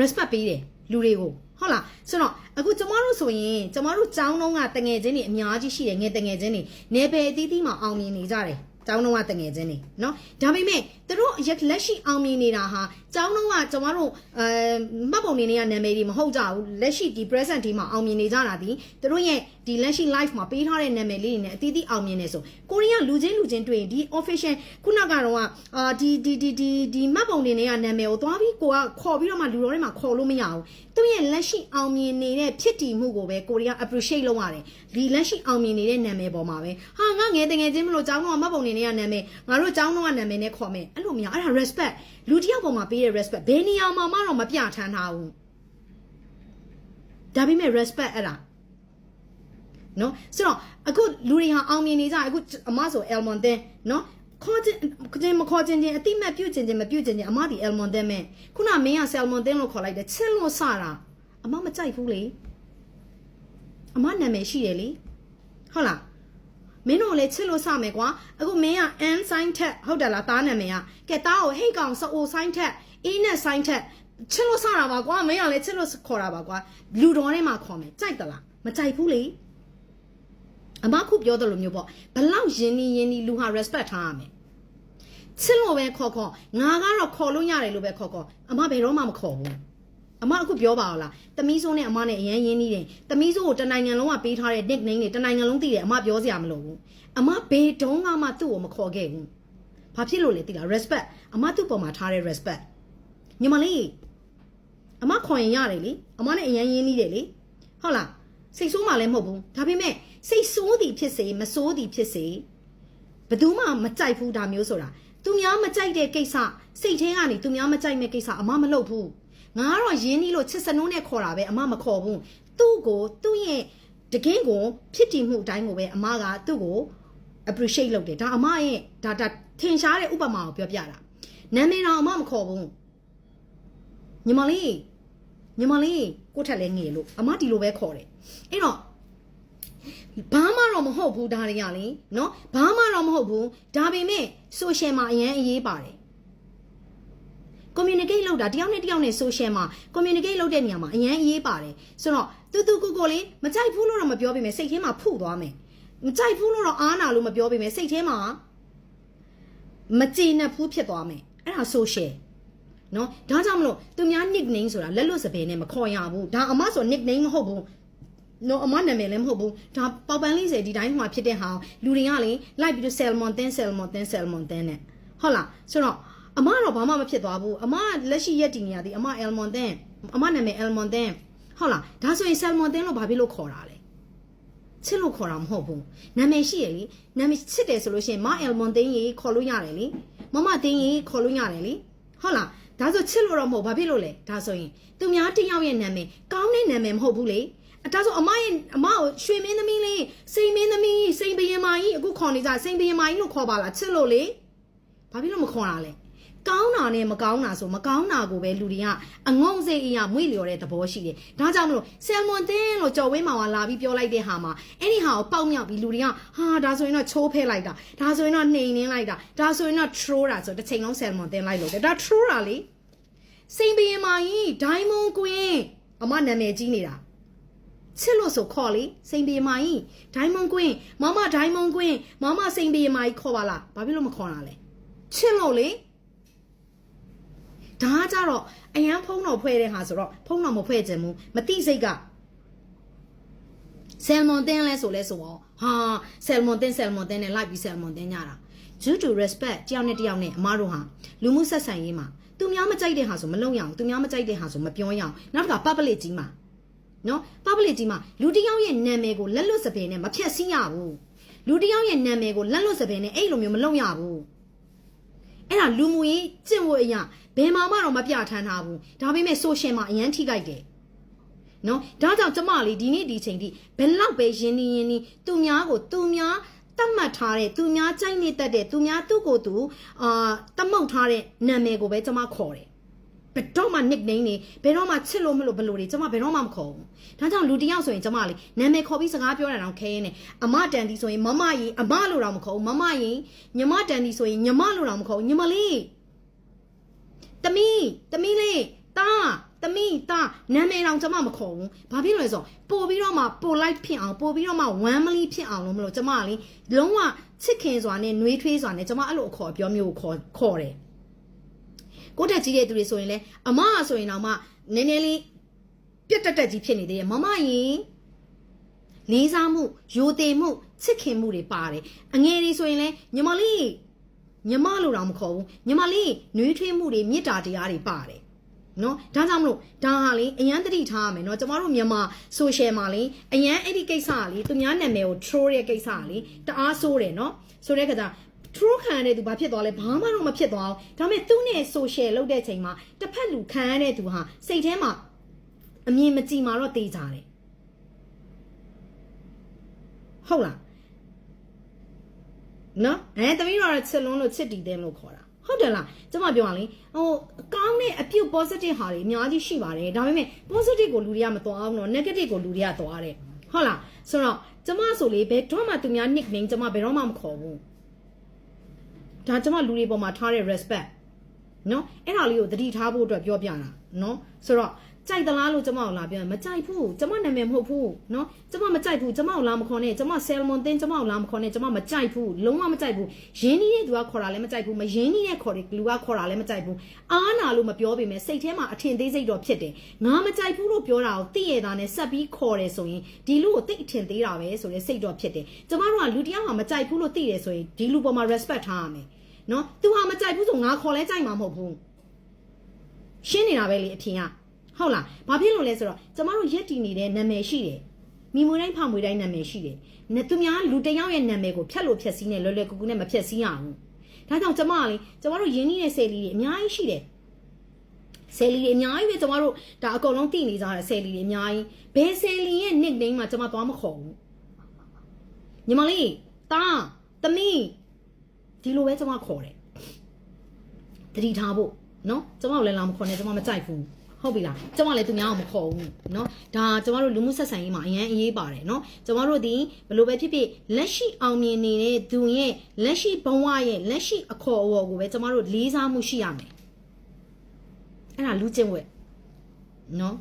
respect ပေးတယ်လူတွေကိုဟုတ်လားဆိုတော့အခုကျမတို့ဆိုရင်ကျမတို့ကျောင်းတုံးကတငယ်ချင်းတွေအများကြီးရှိတယ်ငယ်တငယ်ချင်းတွေနေပယ်အသီးသီးမှာအောင်မြင်နေကြတယ် ကျောင်းတုံးကတငယ်ချင်းတွေเนาะဒါပေမဲ့သူတို့ရက်လက်ရှိအောင်မြင်နေတာဟာကျောင်းတုံးကကျမတို့အဲမှတ်ပုံနေနေရနာမည်တွေမဟုတ်ကြဘူးလက်ရှိဒီ present ဒီမှာအောင်မြင်နေကြတာဒီသူတို့ရဲ့ဒီလက်ရှိ live မှာပေးထားတဲ့နာမည်လေးတွေနဲ့အသီးသီးအောင်မြင်နေဆိုကိုရီးယားလူချင်းလူချင်းတွေ့ရင်ဒီ official ခုနကတော့အာဒီဒီဒီဒီဒီမှတ်ပုံနေနေရနာမည်ကိုသွားပြီးကိုကခေါ်ပြီးတော့မှလူတော်တွေမှာခေါ်လို့မရဘူးသူရဲ့လက်ရှိအောင်မြင်နေတဲ့ဖြစ်တည်မှုကိုပဲကိုရီးယား appreciate လုပ်ရတယ်ဒီလက်ရှိအောင်မြင်နေတဲ့နာမည်ပေါ်မှာပဲဟာငါငယ်တငယ်ချင်းမလို့ကျောင်းတော့မှတ်ပုံနေ နေရနာမည်ငါတို့ကျောင်းတော့ကနာမည်နဲ့ခေါ်မယ်အဲ့လိုမရအဲ့ဒါ respect လူတစ်ယောက်ပေါ်မှာပေးတဲ့ respect ဘယ်နေရာမှာမှတော့မပြထမ်းထားဘူးဒါပေမဲ့ respect အဲ့ဒါနော်ဆိုတော့အခုလူတွေဟာအောင်မြင်နေကြအခုအမဆို Elmon တဲ့နော်ခေါ်ခြင်းခြင်းမခေါ်ခြင်းချင်းအတိမတ်ပြုတ်ခြင်းချင်းမပြုတ်ခြင်းချင်းအမဒီ Elmon တဲ့မဲ့ခုနမင်းက Salmon တဲ့လို့ခေါ်လိုက်တယ်ချစ်လို့စတာအမမကြိုက်ဘူးလေအမနာမည်ရှိတယ်လေဟုတ်လား မင်းတို့လည်းချစ်လို့စမယ်ကွာအခုမင်းက N sign ထက်ဟုတ်တယ်လားတားနာမည်ကကဲတားကိုဟိတ်ကောင်စအို sign ထက် E နဲ့ sign ထက်ချစ်လို့စတာပါကွာမင်းကလည်းချစ်လို့ခေါ်တာပါကွာလူတော်ထဲမှာခေါ်မယ်ကြိုက်သလားမကြိုက်ဘူးလေအမခုပြောတယ်လို့မျိုးပေါ့ဘလောက်ယင်းနီယင်းနီလူဟာ respect ထားရမယ်ချစ်လို့ပဲခေါ်ခေါ်ငါကတော့ခေါ်လို့ရတယ်လို့ပဲခေါ်ခေါ်အမဘယ်တော့မှမခေါ်ဘူး အမအခုပြောပါအောင်လားတမီးစိုးနဲ့အမနဲ့အရန်ရင်းနီးတယ်တမီးစိုးကိုတနိုင်ငံလုံးကပေးထားတဲ့ nickname တွေတနိုင်ငံလုံးသိတယ်အမပြောစရာမလိုဘူးအမဘေတုံးကမှသူ့ကိုမခေါ်ခဲ့ဘူးဘာဖြစ်လို့လဲသိလား respect အမသူ့ပေါ်မှာထားတဲ့ respect ညီမလေးအမခေါ်ရင်ရတယ်လေအမနဲ့အရန်ရင်းနီးတယ်လေဟုတ်လားစိတ်ဆိုးမှလည်းမဟုတ်ဘူးဒါပေမဲ့စိတ်ဆိုးသည်ဖြစ်စေမဆိုးသည်ဖြစ်စေဘယ်သူမှမကြိုက်ဘူးဒါမျိုးဆိုတာသူများမကြိုက်တဲ့ကိစ္စစိတ်ထဲကနေသူများမကြိုက်မဲ့ကိစ္စအမမလုပ်ဘူး ငါကတော့ရင်းနှီးလို့ချစ်စနိုးနဲ့ခေါ်တာပဲအမမခေါ်ဘူးသူ့ကိုသူ့ရဲ့တကင်းကိုဖြစ်တည်မှုအတိုင်းကိုပဲအမကသူ့ကို appreciate လုပ်တယ်ဒါအမရဲ့ဒါဒါထင်ရှားတဲ့ဥပမာကိုပြောပြတာနာမည်တော်အမမခေါ်ဘူးညီမလေးညီမလေးကိုယ့်ထက်လဲငယ်လို့အမဒီလိုပဲခေါ်တယ်အဲ့တော့ဘာမှတော့မဟုတ်ဘူးဒါတွေကလေနော်ဘာမှတော့မဟုတ်ဘူးဒါပေမဲ့ social မှာအရင်အရေးပါတယ် communicate လုပ်တာတယောက်နဲ့တယောက်နဲ့ social မှာ communicate လုပ်တဲ့နေရာမှာအရင်အရေးပါတယ်ဆိုတော့တူတူကိုကိုလေးမကြိုက်ဘူးလို့တော့မပြောပေမဲ့စိတ်ထဲမှာဖုသွားမယ်မကြိုက်ဘူးလို့တော့အားနာလို့မပြောပေမဲ့စိတ်ထဲမှာမကျေနပ်ဘူးဖြစ်သွားမယ်အဲ့ဒါ social နော်ဒါကြောင့်မလို့သူများ nickname ဆိုတာလက်လွတ်စပယ်နဲ့မခေါ်ရဘူးဒါအမဆို nickname မဟုတ်ဘူးနော်အမနာမည်လည်းမဟုတ်ဘူးဒါပေါပန်လေးစေဒီတိုင်းဟိုမှာဖြစ်တဲ့ဟာလူတွေကလေလိုက်ပြီးတော့ salmon တင်း salmon တင်း salmon တင်းနဲ့ဟုတ်လားဆိုတော့ အမတော့ဘာမှမဖြစ်သွားဘူးအမလက်ရှိရက်တည်နေရသည်အမ almond တင်းအမနာမည် almond တင်းဟုတ်လားဒါဆိုရင် salmon တင်းလို့ဘာဖြစ်လို့ခေါ်တာလဲချစ်လို့ခေါ်တာမဟုတ်ဘူးနာမည်ရှိရလေနာမည်ချစ်တယ်ဆိုလို့ရှိရင်မ almond တင်းရေခေါ်လို့ရတယ်လေမမတင်းရေခေါ်လို့ရတယ်လေဟုတ်လားဒါဆိုချစ်လို့တော့မဟုတ်ဘာဖြစ်လို့လဲဒါဆိုရင်သူများတစ်ယောက်ရဲ့နာမည်ကောင်းတဲ့နာမည်မဟုတ်ဘူးလေအဒါဆိုအမရဲ့အမကိုရွှေမင်းသမီးလေးစိန်မင်းသမီးစိန်ဘရင်မကြီးအခုခေါ်နေကြစိန်ဘရင်မကြီးလို့ခေါ်ပါလားချစ်လို့လေဘာဖြစ်လို့မခေါ်တာလဲ ကောင်းတာနဲ့မကောင်းတာဆိုမကောင်းတာကိုပဲလူတွေကအငုံစိတ်အရာမွေ့လျော်တဲ့သဘောရှိတယ်။ဒါကြောင့်မလို့ဆယ်မွန်တင်းလို့ကြော်ဝင်းမောင်ကလာပြီးပြောလိုက်တဲ့ဟာမှာအဲ့ဒီဟာကိုပေါက်မြောက်ပြီးလူတွေကဟာဒါဆိုရင်တော့ချိုးဖဲလိုက်တာဒါဆိုရင်တော့နှိမ်နှင်းလိုက်တာဒါဆိုရင်တော့ troll တာဆိုတစ်ချိန်လုံးဆယ်မွန်တင်းလိုက်လို့တယ်ဒါ troll တာလေစိန်ဘရင်မကြီးဒိုင်းမွန်ကွင်းအမနာမည်ကြီးနေတာချစ်လို့ဆိုခေါ်လေစိန်ဘရင်မကြီးဒိုင်းမွန်ကွင်းမမဒိုင်းမွန်ကွင်းမမစိန်ဘရင်မကြီးခေါ်ပါလားဘာဖြစ်လို့မခေါ်တာလဲချစ်လို့လေ ဒါကကြတော့အရန်ဖုံးတော်ဖွဲ့တဲ့ဟာဆိုတော့ဖုံးတော်မဖွဲ့ခြင်းဘူးမတိစိတ်ကဆယ်မွန်တင်းလဲဆိုလဲဆိုတော့ဟာဆယ်မွန်တင်းဆယ်မွန်တင်းနဲ့လိုက်ပြီးဆယ်မွန်တင်းညတာ due to respect တယောက်နဲ့တယောက်နဲ့အမားတို့ဟာလူမှုဆက်ဆံရေးမှာသူများမကြိုက်တဲ့ဟာဆိုမလုပ်ရအောင်သူများမကြိုက်တဲ့ဟာဆိုမပြောရအောင်နောက်တစ်ခါ public ကြီးမှာနော် public ကြီးမှာလူတစ်ယောက်ရဲ့နာမည်ကိုလက်လွတ်စပယ်နဲ့မဖြတ်စည်းရဘူးလူတစ်ယောက်ရဲ့နာမည်ကိုလက်လွတ်စပယ်နဲ့အဲ့လိုမျိုးမလုပ်ရဘူး အဲ့ဒါလူမှုရေးကျင့်ဝတ်အရာဘယ်မှာမှတော့မပြဋ္ဌာန်းထားဘူးဒါပေမဲ့ social မှာအရန်ထိကြိုက်တယ်နော်ဒါကြောင့်ကျမလေးဒီနေ့ဒီချိန်ထိဘယ်လောက်ပဲရင်းနှီးရင်းနှီးသူများကိုသူများတတ်မှတ်ထားတဲ့သူများကြိုက်နေတတ်တဲ့သူများသူ့ကိုယ်သူအာတတ်မှတ်ထားတဲ့နာမည်ကိုပဲကျမခေါ်တယ် ဘယ်တော့မှ nickname နေဘယ်တော့မှချစ်လို့မလို့ဘလို့တွေကျမဘယ်တော့မှမခေါ်ဘူးဒါကြောင့်လူတစ်ယောက်ဆိုရင်ကျမလေးနာမည်ခေါ်ပြီးစကားပြောတာတော့ခဲရင်းနဲ့အမတန်ဒီဆိုရင်မမကြီးအမလို့တော့မခေါ်ဘူးမမကြီးညီမတန်ဒီဆိုရင်ညီမလို့တော့မခေါ်ဘူးညီမလေးတမီးတမီးလေးတာတမီးနာမည်တောင်ကျမမခေါ်ဘူးဘာဖြစ်လို့လဲဆိုတော့ပို့ပြီးတော့မှပို့လိုက်ဖြစ်အောင်ပို့ပြီးတော့မှဝမ်းမလီဖြစ်အောင်လို့မလို့ကျမကလေလုံးဝချစ်ခင်စွာနဲ့နှွေးထွေးစွာနဲ့ကျမအဲ့လိုအခေါ်အပြောမျိုးကိုခေါ်ခေါ်တယ် ကိုတက်ကြီးတဲ့သူတွေဆိုရင်လေအမကဆိုရင်တော့မှနည်းနည်းလေးပြက်တက်တက်ကြီးဖြစ်နေသေးတယ်မမရင်လေးစားမှုယိုသေးမှုချစ်ခင်မှုတွေပါတယ်အငယ်လေးဆိုရင်လေညီမလေးညီမလို့တော့မခေါ်ဘူးညီမလေးနှွေးထွေးမှုတွေမေတ္တာတရားတွေပါတယ်နော်ဒါကြောင့်မလို့ဒါဟာလေအရန်တတိထားရမယ်နော်ကျမတို့မြန်မာ social မှာလေအရန်အဲ့ဒီကိစ္စကလေသူများနာမည်ကို troll ရဲ့ကိစ္စကလေတအားဆိုးတယ်နော်ဆိုတဲ့ခါကျ troll ခံရတဲ့သူဘာဖြစ်သွားလဲဘာမှတော့မဖြစ်သွားဘူးဒါပေမဲ့သူနဲ့ social လုပ်တဲ့ချိန်မှာတစ်ဖက်လူခံရတဲ့သူဟာစိတ်ထဲမှာအမြင်မကြည်မှာတော့တေးကြတယ်ဟုတ်လားနော်အဲတမီးတော့ချစ်လွန်းလို့ချစ်တီတယ်လို့ခေါ်တာဟုတ်တယ်လားကျမပြောရလေဟိုကောင်းတဲ့အပြုတ် positive ဟာတွေအများကြီးရှိပါတယ်ဒါပေမဲ့ positive ကိုလူတွေကမသွားဘူးနော် negative ကိုလူတွေကသွားတယ်ဟုတ်လားဆိုတော့ကျမဆိုလေဘယ်တော့မှသူများ nickname ကျမဘယ်တော့မှမခေါ်ဘူး ဒါကျမလူတွေပေါ်မှာထားတဲ့ respect နော်အဲ့ဒါလေးကိုသတိထားဖို့အတွက်ပြောပြတာနော်ဆိုတော့ ကြိုက်သလားလို့ကျမကိုလာပြောရင်မကြိုက်ဘူးကျမနာမည်မဟုတ်ဘူးနော်ကျမမကြိုက်ဘူးကျမကိုလာမခေါ်နဲ့ကျမဆယ်လမွန်တင်းကျမကိုလာမခေါ်နဲ့ကျမမကြိုက်ဘူးလုံးဝမကြိုက်ဘူးရင်းနှီးတဲ့သူကခေါ်တာလည်းမကြိုက်ဘူးမရင်းနှီးတဲ့ခေါ်တဲ့လူကခေါ်တာလည်းမကြိုက်ဘူးအားနာလို့မပြောပေမဲ့စိတ်ထဲမှာအထင်သေးစိတ်တော့ဖြစ်တယ်ငါမကြိုက်ဘူးလို့ပြောတာကိုသိရတာနဲ့ဆက်ပြီးခေါ်တယ်ဆိုရင်ဒီလူကိုသိအထင်သေးတာပဲဆိုတဲ့စိတ်တော့ဖြစ်တယ်ကျမတို့ကလူတစ်ယောက်ဟာမကြိုက်ဘူးလို့သိတယ်ဆိုရင်ဒီလူပေါ်မှာ respect ထားရမယ်နော်သူဟာမကြိုက်ဘူးဆိုငါခေါ်လဲကြိုက်မှာမဟုတ်ဘူးရှင်းနေတာပဲလေအဖြေက ဟုတ်လားဘာဖြစ်လို့လဲဆိုတော့ကျမတို့ရက်တည်နေတဲ့နာမည်ရှိတယ်မိမွေတိုင်းဖောင်မွေတိုင်းနာမည်ရှိတယ်နသူများလူတစ်ယောက်ရဲ့နာမည်ကိုဖျက်လို့ဖျက်စီးနေလွယ်လွယ်ကူကူနဲ့မဖျက်စီးရဘူးဒါကြောင့်ကျမကလေကျမတို့ရင်းနှီးတဲ့ဆယ်လီတွေအများကြီးရှိတယ်ဆယ်လီတွေအများကြီးပဲကျမတို့ဒါအကုန်လုံးသိနေကြတဲ့ဆယ်လီတွေအများကြီးဘယ်ဆယ်လီရဲ့ nickname မှာကျမသွားမခေါ်ဘူးညီမလေးတာသမီးဒီလိုပဲကျမခေါ်တယ်တတိထားဖို့နော်ကျမတို့လည်းလာမခေါ်နဲ့ကျမမကြိုက်ဘူး ဟုတ်ပြီလားကျမလည်းသူများအောင်မခေါ်ဘူးနော်ဒါကျမတို့လူမှုဆက်ဆံရေးမှာအရင်အရေးပါတယ်နော်ကျမတို့ဒီဘယ်လိုပဲဖြစ်ဖြစ်လက်ရှိအောင်မြင်နေတဲ့သူရဲ့လက်ရှိဘဝရဲ့လက်ရှိအခေါ်အဝေါ်ကိုပဲကျမတို့လေးစားမှုရှိရမယ်အဲ့ဒါလူကျင့်ဝတ်နော်